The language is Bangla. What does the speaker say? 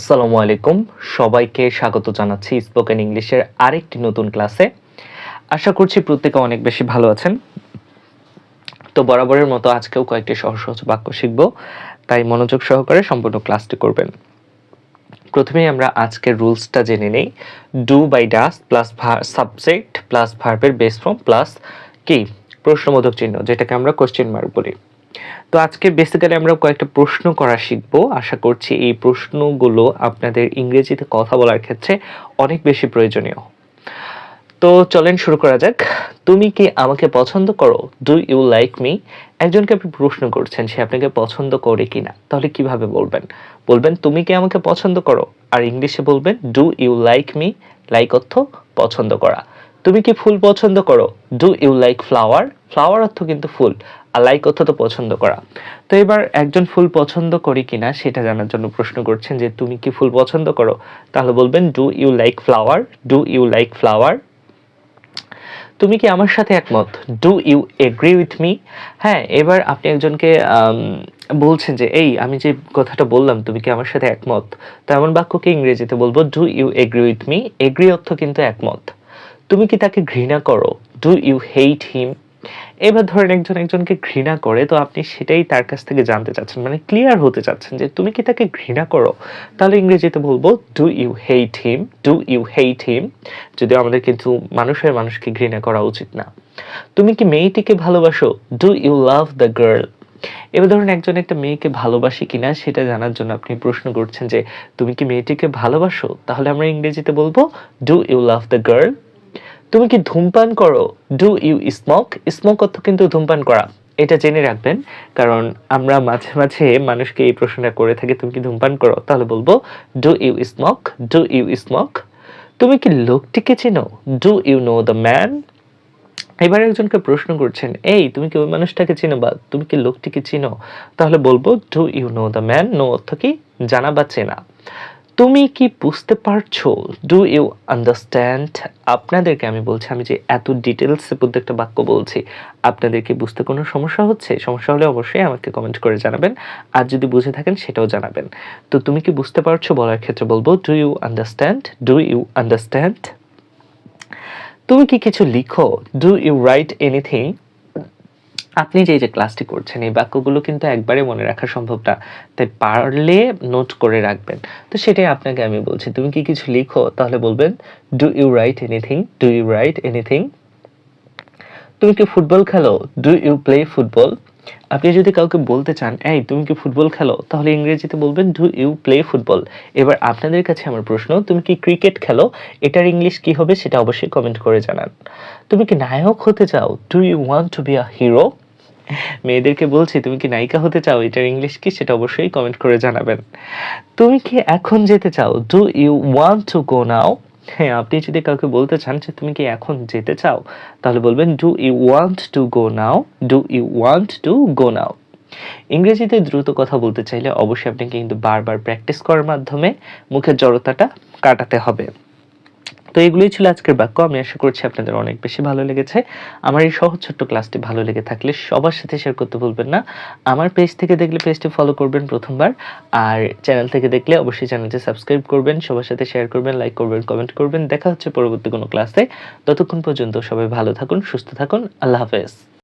আসসালামু আলাইকুম। সবাইকে স্বাগত জানাচ্ছি স্পোকেন ইংলিশের আরেকটি নতুন ক্লাসে। আশা করছি প্রত্যেকে অনেক বেশি ভালো আছেন। তো বরাবরের মতো আজকেও কয়েকটি সহজ সহজ বাক্য শিখব। তাই মনোযোগ সহকারে সম্পূর্ণ ক্লাসটি করবেন। প্রথমেই আমরা আজকের রুলসটা জেনে নেই। Do by does plus subject plus ভার্বের বেস ফর্ম প্লাস কি প্রশ্নবোধক চিহ্ন, যেটাকে আমরা কোশ্চেন মার্ক বলি। তো আজকে বেসিক্যালি আমরা কয়েকটা প্রশ্ন করা শিখব। আশা করছি এই প্রশ্নগুলো আপনাদের ইংরেজিতে কথা বলার ক্ষেত্রে অনেক বেশি প্রয়োজনীয়। তো চলেন শুরু করা যাক। তুমি কি আমাকে পছন্দ করো? ডু ইউ লাইক মি একজনকে আপনি প্রশ্ন করছেন, সে আপনাকে পছন্দ করে কিনা? তাহলে কীভাবে বলবেন? বলবেন, তুমি কি আমাকে পছন্দ করো? আর ইংলিশে বলবেন do you like me like অর্থ, পছন্দ করা। তুমি কি ফুল পছন্দ করো? Do you like flower flower অর্থ কিন্তু ফুল। আর লাইক অর্থ তো পছন্দ করা। তো এবার একজন ফুল পছন্দ করি কিনা সেটা জানার জন্য প্রশ্ন করছেন যে, তুমি কি ফুল পছন্দ করো? তাহলে বলবেন do you like flower do you like flower তুমি কি আমার সাথে একমত? Do you agree with me হ্যাঁ এবার আপনি একজনকে বলছেন যে, এই, আমি যে কথাটা বললাম, তুমি কি আমার সাথে একমত? তো এমন বাক্যকে ইংরেজিতে বলব do you agree with me agree অর্থ কিন্তু একমত। তুমি কি তাকে ঘৃণা করো? ডু ইউ হেইট হিম এবার ধরেন একজন একজনকে ঘৃণা করে, তো আপনি সেটাই তার কাছ থেকে জানতে চাচ্ছেন। মানে ক্লিয়ার হতে চাচ্ছেন যে তুমি কি তাকে ঘৃণা করো? তাহলে ইংরেজিতে বলব do you hate him do you hate him যদিও আমাদের কিন্তু মানুষের মানুষকে ঘৃণা করা উচিত না। তুমি কি মেয়েটিকে ভালোবাসো? Do you love the girl এবার ধরুন একজন একটা মেয়েকে ভালোবাসে কিনা, সেটা জানার জন্য আপনি প্রশ্ন করছেন যে, তুমি কি মেয়েটিকে ভালোবাসো? তাহলে আমরা ইংরেজিতে বলব do you love the girl তুমি কি ধূমপান করো? ডু ইউ স্মোক স্মোক অর্থ কিন্তু ধূমপান করা। এটা জেনে রাখবেন, কারণ আমরা মাঝে মাঝে মানুষকে এই প্রশ্নটা করে থাকি, তুমি কি ধূমপান করো? তাহলে বলব do you smoke do you smoke তুমি কি লোকটিকে চেনো? Do you know the man এবার একজনকে প্রশ্ন করছেন, এই, তুমি কি ওই মানুষটাকে চিনো বা তুমি কি লোকটিকে চিনো? তাহলে বলব do you know the man know অর্থ কি? জানা বা চেনা। তুমি কি বুঝতে পারছ? ডু ইউ আন্ডারস্ট্যান্ড আপনাদেরকে আমি বলছি, আমি যে এত ডিটেলসে প্রত্যেকটা বাক্য বলছি আপনাদেরকে বুঝতে কোনো সমস্যা হচ্ছে? সমস্যা হলে অবশ্যই আমাকে কমেন্ট করে জানাবেন। আর যদি বুঝে থাকেন, সেটাও জানাবেন। তো তুমি কি বুঝতে পারছ বলার ক্ষেত্রে বলব do you understand do you understand তুমি কি কিছু লিখো? ডু ইউ রাইট এনিথিং আপনি যে যে ক্লাসটি করছেন, এই বাক্যগুলো কিন্তু একবারে মনে রাখা সম্ভব না তাই পারলে নোট করে রাখবেন। তো সেটাই আপনাকে আমি বলছি। তুমি কি কিছু লিখো, তাহলে বলবেন do you write anything do you write anything তুমি কি ফুটবল খেলো? ডু ইউ প্লে ফুটবল আপনি যদি কাউকে বলতে চান, এই, তুমি কি ফুটবল খেলো? তাহলে ইংরেজিতে বলবেন ডু ইউ প্লে ফুটবল এবার আপনাদের কাছে আমার প্রশ্ন, তুমি কি ক্রিকেট খেলো? এটার ইংলিশ কি হবে সেটা অবশ্যই কমেন্ট করে জানান। তুমি কি নায়ক হতে চাও? Do you want to be a hero মেয়েদেরকে বলছি, তুমি কি নায়িকা হতে চাও? এটার ইংলিশ কি? সেটা অবশ্যই কমেন্ট করে জানাবেন। তুমি কি এখন যেতে চাও? Do you want to go now হ্যাঁ আপনি যদি কাউকে বলতে চান যে, তুমি কি এখন যেতে চাও? তাহলে বলবেন do you want to go now do you want to go now ইংরেজিতে দ্রুত কথা বলতে চাইলে অবশ্যই আপনাকে কিন্তু বারবার প্র্যাকটিস করার মাধ্যমে মুখের জড়তাটা কাটাতে হবে। তো এগুলোই ছিল আজকের বাক্য। আমি আশা করছি আপনাদের অনেক বেশি ভালো লেগেছে। আমার এই সহজ ছোট্ট ক্লাসটি ভালো লেগে থাকলে সবার সাথে শেয়ার করতে ভুলবেন না। আমার পেজ থেকে দেখলে পেজটি ফলো করবেন প্রথমবার। আর চ্যানেল থেকে দেখলে অবশ্যই চ্যানেলটি সাবস্ক্রাইব করবেন, সবার সাথে শেয়ার করবেন লাইক করবেন কমেন্ট করবেন। দেখা হচ্ছে পরবর্তী কোনো ক্লাসে ততক্ষণ পর্যন্ত সবাই ভালো থাকুন, সুস্থ থাকুন। আল্লাহ হাফেজ।